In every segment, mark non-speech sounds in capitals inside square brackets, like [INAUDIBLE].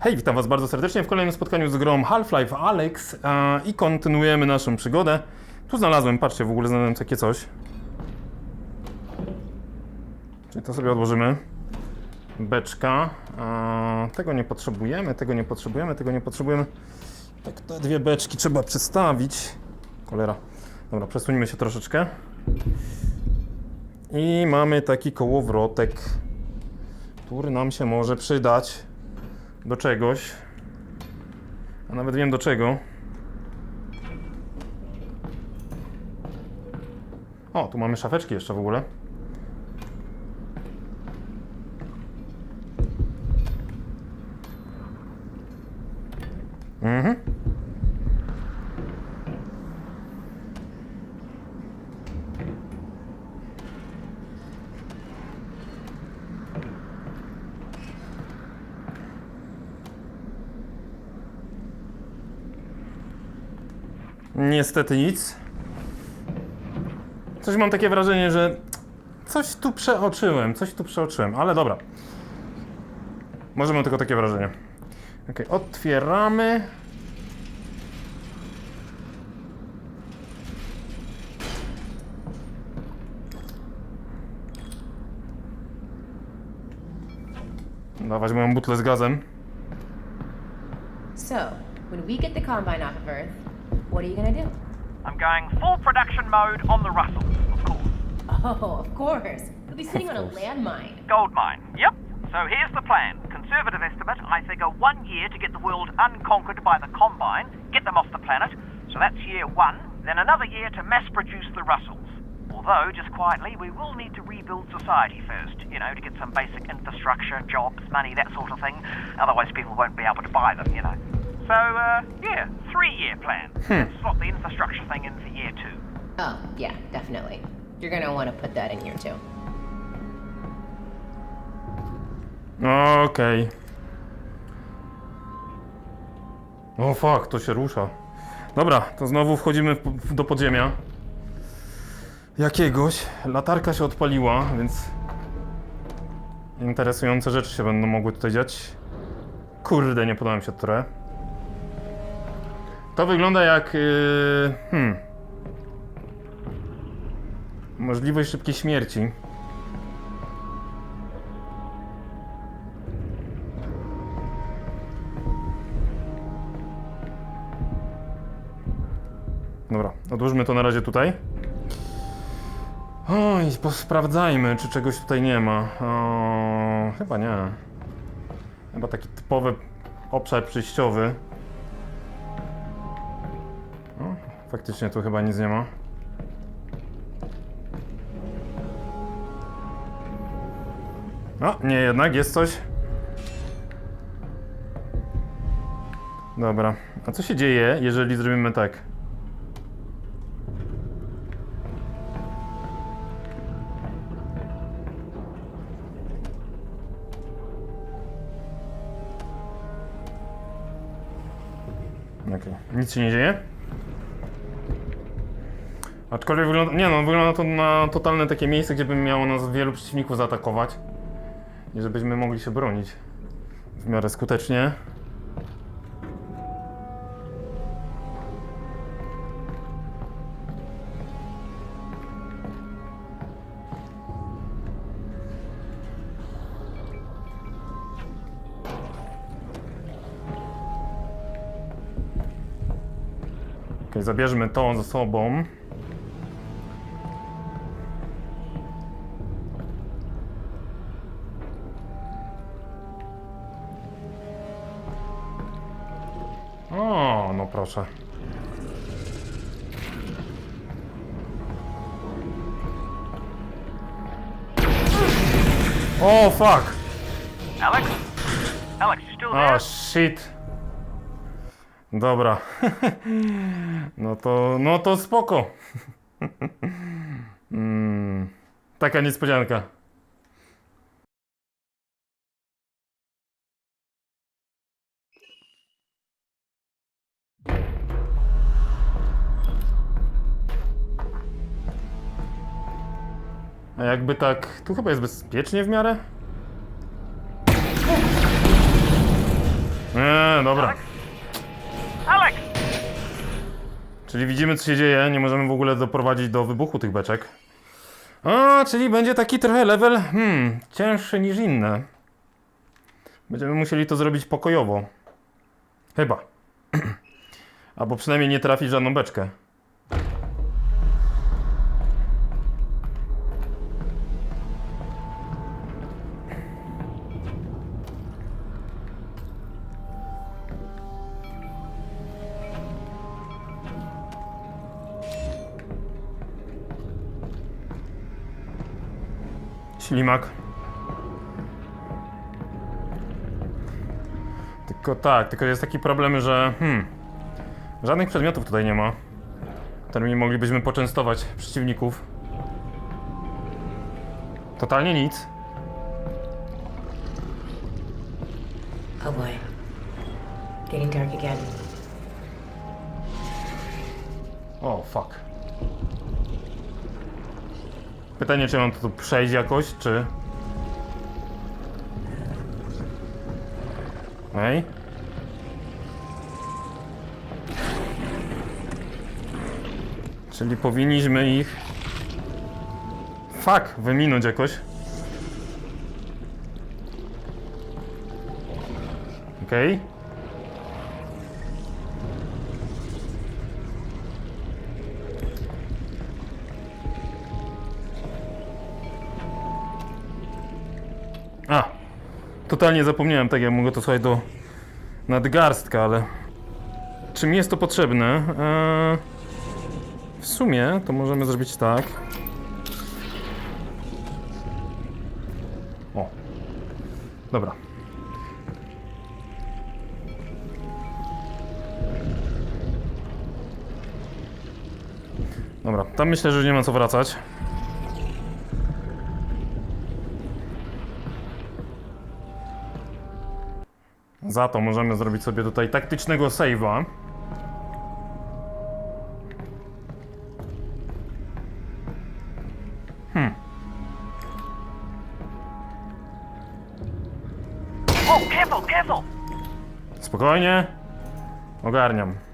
Hej, witam Was bardzo serdecznie w kolejnym spotkaniu z grą Half-Life Alex i kontynuujemy naszą przygodę. Tu znalazłem, patrzcie, w ogóle znalazłem takie coś. Czyli to sobie odłożymy. Beczka. Tego nie potrzebujemy, tego nie potrzebujemy, tego nie potrzebujemy. Tak, te dwie beczki trzeba przestawić. Cholera. Dobra, przesunijmy się troszeczkę. I mamy taki kołowrotek, który nam się może przydać do czegoś. A nawet wiem do czego. O, tu mamy szafeczki jeszcze w ogóle. Mhm. Niestety nic. Coś mam takie wrażenie, że coś tu przeoczyłem, coś tu przeoczyłem, ale dobra. Może mam tylko takie wrażenie. Ok, otwieramy. Dawać moją butlę z gazem. So, when we get the Combine off of Earth, what are you gonna do? I'm going full production mode on the Russell, of course. Oh, of course. You'll be sitting on a landmine. Gold mine. Yep. So here's the plan. Conservative estimate, I figure one year to get the world unconquered by the Combine, get them off the planet. So that's year one. Then another year to mass produce the Russells. Although, just quietly, we will need to rebuild society first, you know, to get some basic infrastructure, jobs, money, that sort of thing. Otherwise, people won't be able to buy them, you know. So, uh, yeah, three year plan. Slot the infrastructure thing in for year two. Oh, yeah, definitely. You're gonna want to put that in here too. Okej. O fuck, to się rusza. Dobra, to znowu wchodzimy w, w, do podziemia. Jakiegoś. Latarka się odpaliła, więc interesujące rzeczy się będą mogły tutaj dziać. Kurde, nie podoba mi się to trochę. To wygląda jak... Yy, hmm. Możliwość szybkiej śmierci. Dobra, odłóżmy to na razie tutaj. Oj, posprawdzajmy, czy czegoś tutaj nie ma. O, chyba nie. Chyba taki typowy obszar przejściowy. Faktycznie tu chyba nic nie ma. O, nie jednak, jest coś. Dobra, a co się dzieje, jeżeli zrobimy tak? Okej, nic się nie dzieje. Aczkolwiek wygląda, nie no, wygląda to na totalne takie miejsce, gdzie by miało nas wielu przeciwników zaatakować. I żebyśmy mogli się bronić w miarę skutecznie. Okej, zabierzmy to ze sobą. Proszę. O, fuck! Alex? Alex, you still O, there? shit. Dobra. [LAUGHS] No to, no to spoko. [LAUGHS] Mm, taka niespodzianka. Jakby tak, tu chyba jest bezpiecznie w miarę? Nie, dobra. Alex? Czyli widzimy, co się dzieje. Nie możemy w ogóle doprowadzić do wybuchu tych beczek. A, czyli będzie taki trochę level, hmm, cięższy niż inne. Będziemy musieli to zrobić pokojowo. Chyba. [CLEARS THROAT] Albo przynajmniej nie trafić żadną beczkę. Ślimak. Tylko tak, tylko jest taki problem, że hmm, żadnych przedmiotów tutaj nie ma, którymi moglibyśmy poczęstować przeciwników. Totalnie nic. Oh boy. Getting dark again. O, fuck. Pytanie, czy mam to tu przejść jakoś, czy... Ej. Czyli powinniśmy ich... Fuck, wyminąć jakoś. Okej. A, totalnie zapomniałem, tak ja mogę to słuchać do nadgarstka, ale czy mi jest to potrzebne? Eee, w sumie to możemy zrobić tak. O, dobra. Dobra, tam myślę, że nie ma co wracać. Za to możemy zrobić sobie tutaj taktycznego save'a. Oh, careful, careful! Spokojnie. Ogarniam.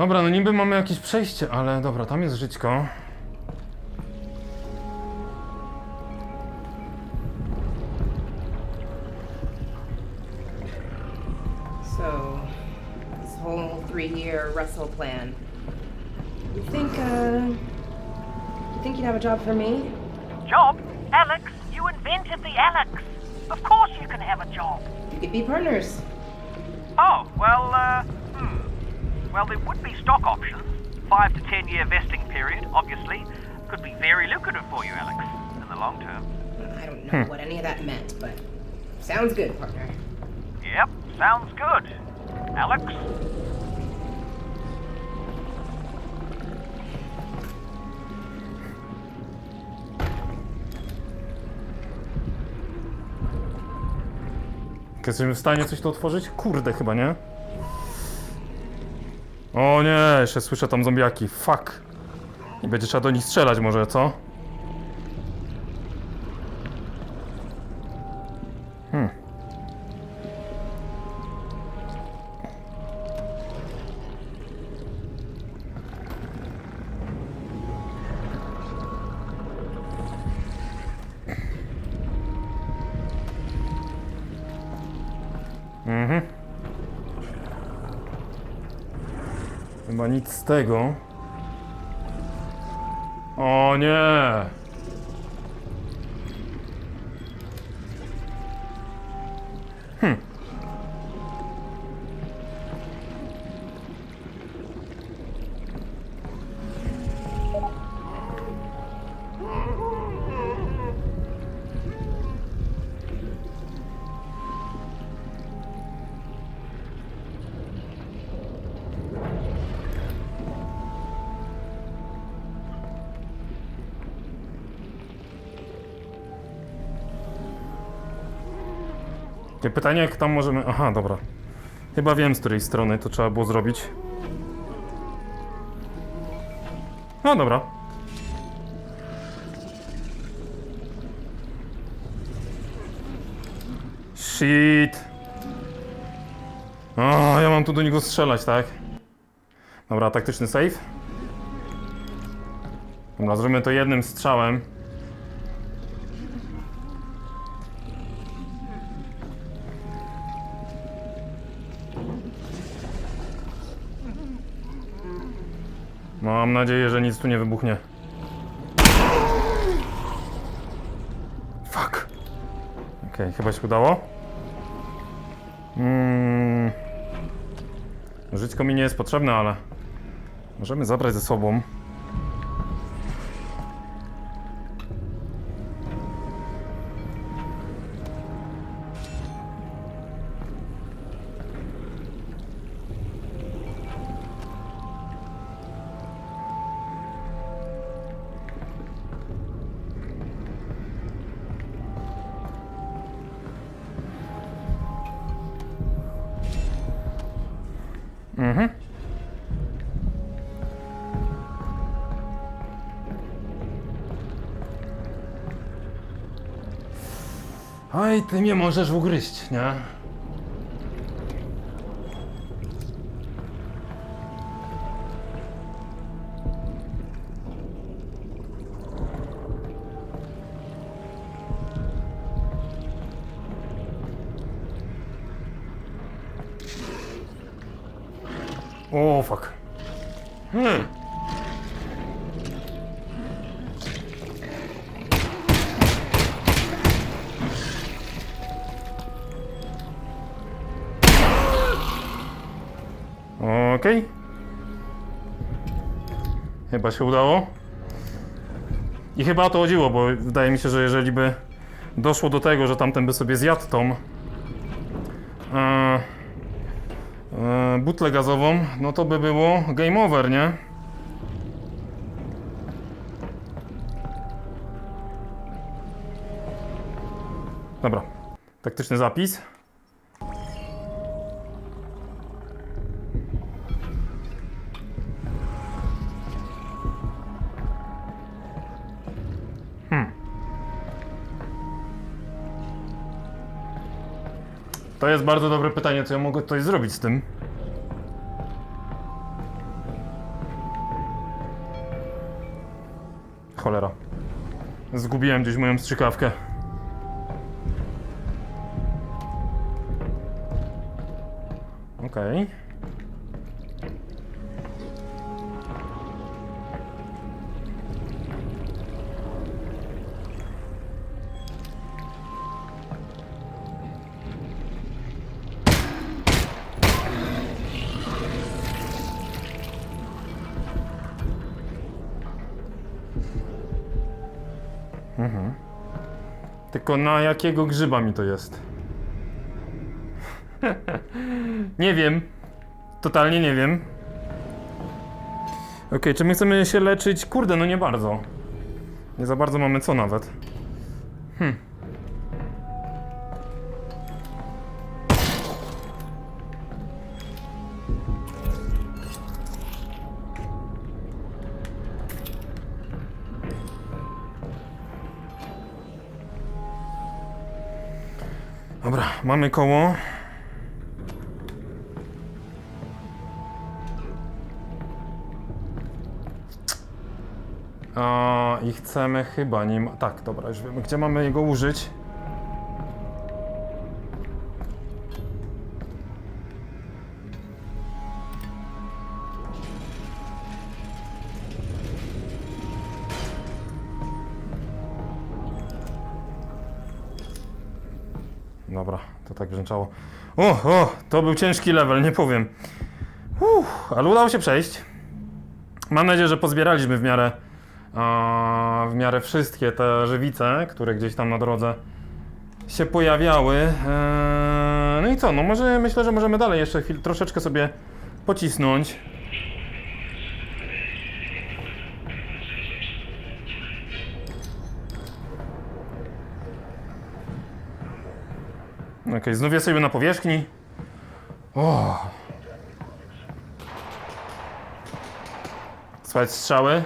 Dobra, no niby mamy jakieś przejście, ale dobra, tam jest żyćko. So, this whole three-year Russell plan. You think, uh, you think you'd have a job for me? Job? Alex, you invented the Alex. Of course you can have a job. You could be partners. Oh, well, uh. Well, there would be stock options. Five to ten year vesting period, obviously. Could be very lucrative for you, Alex, in the long term. I don't know hmm. what any of that meant, but sounds good, partner. Yep, sounds good. Alex? Jesteśmy w stanie coś tu otworzyć? Kurde, chyba nie. O nie, jeszcze słyszę tam zombiaki. Fuck. I będzie trzeba do nich strzelać może, co? Hmm. Z tego. O nie! Pytanie, jak tam możemy... Aha, dobra. Chyba wiem, z której strony to trzeba było zrobić. No dobra. Shit. O, ja mam tu do niego strzelać, tak? Dobra, taktyczny save. Dobra, zrobimy to jednym strzałem. Mam nadzieję, że nic tu nie wybuchnie. Fuck. Okej, chyba się udało. Mm. Żyćko mi nie jest potrzebne, ale możemy zabrać ze sobą. Oj, ty mnie możesz ugryźć, nie? Okej. Chyba się udało. I chyba to chodziło, bo wydaje mi się, że jeżeli by doszło do tego, że tamten by sobie zjadł tą e, e, butlę gazową, no to by było game over, nie? Dobra, taktyczny zapis. To jest bardzo dobre pytanie, co ja mogę tutaj zrobić z tym. Cholera. Zgubiłem gdzieś moją strzykawkę. Tylko na jakiego grzyba mi to jest? [LAUGHS] nie wiem. Totalnie nie wiem. Okej, czy my chcemy się leczyć? Kurde, no nie bardzo. Nie za bardzo mamy co nawet. Dobra, mamy koło. A, I chcemy chyba nim. Tak, dobra, już wiemy, gdzie mamy jego użyć. Dobra, to tak brzęczało. O, o, to był ciężki level, nie powiem. Uff, ale udało się przejść. Mam nadzieję, że pozbieraliśmy w miarę, a, w miarę wszystkie te żywice, które gdzieś tam na drodze się pojawiały. Eee, no i co, no może myślę, że możemy dalej jeszcze chwil, troszeczkę sobie pocisnąć. Okej, znów jesteśmy na powierzchni. O. Słuchać strzały.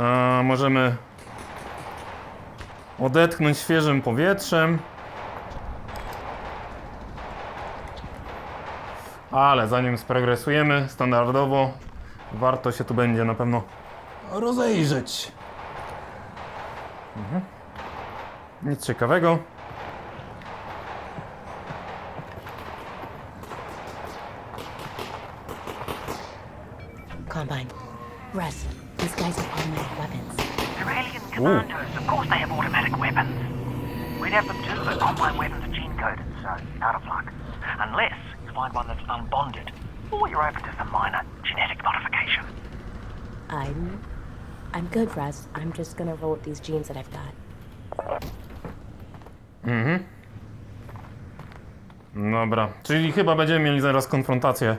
A, możemy odetchnąć świeżym powietrzem. Ale zanim sprogresujemy standardowo, warto się tu będzie na pewno rozejrzeć. Mhm. Nic ciekawego. So out of luck. Unless you find one that's unbonded, or you're open to some minor genetic modification. I'm. I'm good, Russ. I'm just gonna roll with these genes that I've got. Dobra, czyli chyba będziemy mieli zaraz konfrontację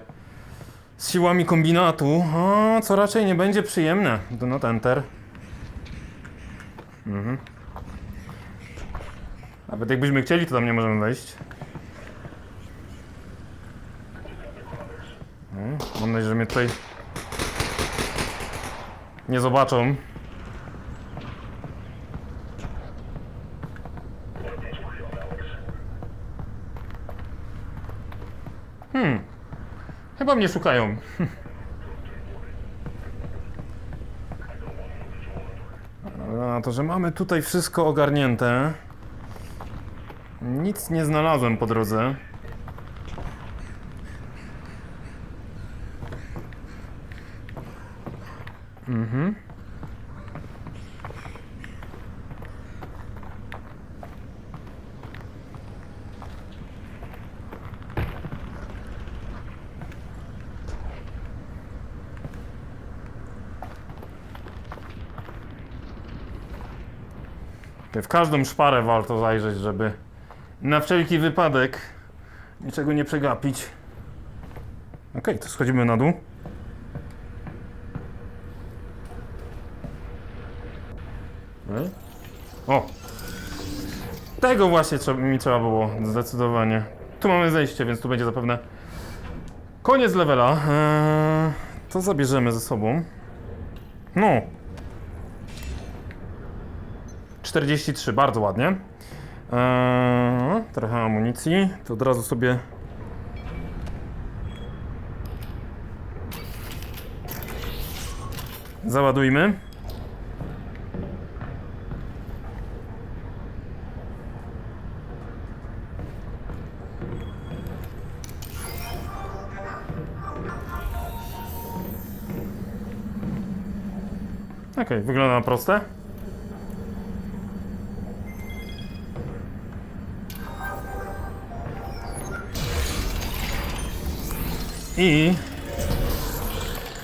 z siłami kombinatu, o, co raczej nie będzie przyjemne. Do not enter. Mhm. Nawet jakbyśmy chcieli, to tam nie możemy wejść. Mm, Mam nadzieję, że mnie tutaj nie zobaczą. Chyba mnie szukają. [LAUGHS] A to, że mamy tutaj wszystko ogarnięte. Nic nie znalazłem po drodze. Mhm. W każdą szparę warto zajrzeć, żeby na wszelki wypadek niczego nie przegapić. Okej, to schodzimy na dół. O! Tego właśnie mi trzeba było, zdecydowanie. Tu mamy zejście, więc tu będzie zapewne koniec levela. Eee, to zabierzemy ze sobą. No, 43, bardzo ładnie. Eee, trochę amunicji, to od razu sobie. Załadujmy. Okej, wygląda na proste. I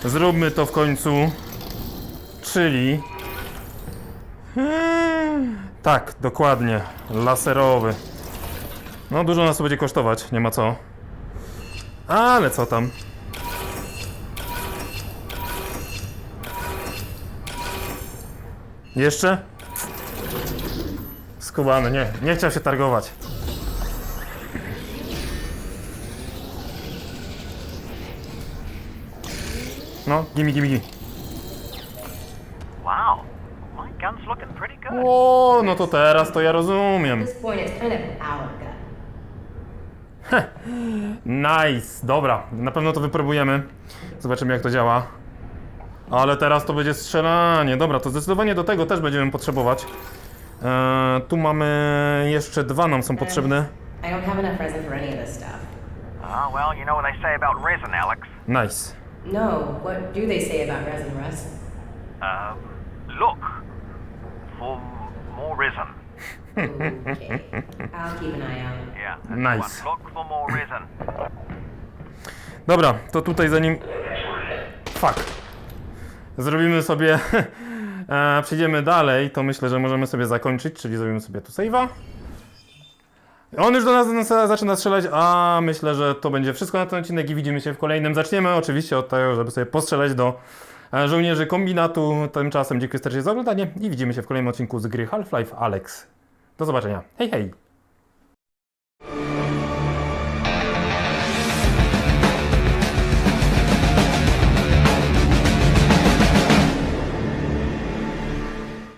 zróbmy to w końcu, czyli Eee, tak, dokładnie, laserowy. No dużo nas to będzie kosztować, nie ma co. Ale co tam? Jeszcze? Skubany, nie, nie chciał się targować. No, gimme, gimme, gimme. Wow, my gun's looking pretty good. O, no to teraz to ja rozumiem. At this point, it's kind of our gun. Nice, dobra, na pewno to wypróbujemy. Zobaczymy jak to działa. Ale teraz to będzie strzelanie. Dobra, to zdecydowanie do tego też będziemy potrzebować. Eee, tu mamy jeszcze dwa nam są potrzebne. I don't have enough resin for any of this stuff. Ah, well, you know what they say about resin, Alex. Nice. No, what do they say about resin, Russ? Um, look for more resin. Okay. I'll keep an eye out. Yeah, that's the Nice. Look for more resin. Dobra, to tutaj zanim... Fuck. Zrobimy sobie... [LAUGHS] e, przejdziemy dalej, to myślę, że możemy sobie zakończyć, czyli zrobimy sobie tu save'a. On już do nas, zaczyna strzelać, a myślę, że to będzie wszystko na ten odcinek i widzimy się w kolejnym. Zaczniemy oczywiście od tego, żeby sobie postrzelać do e, żołnierzy kombinatu. Tymczasem dziękuję serdecznie za oglądanie i widzimy się w kolejnym odcinku z gry Half-Life Alex. Do zobaczenia. Hej, hej!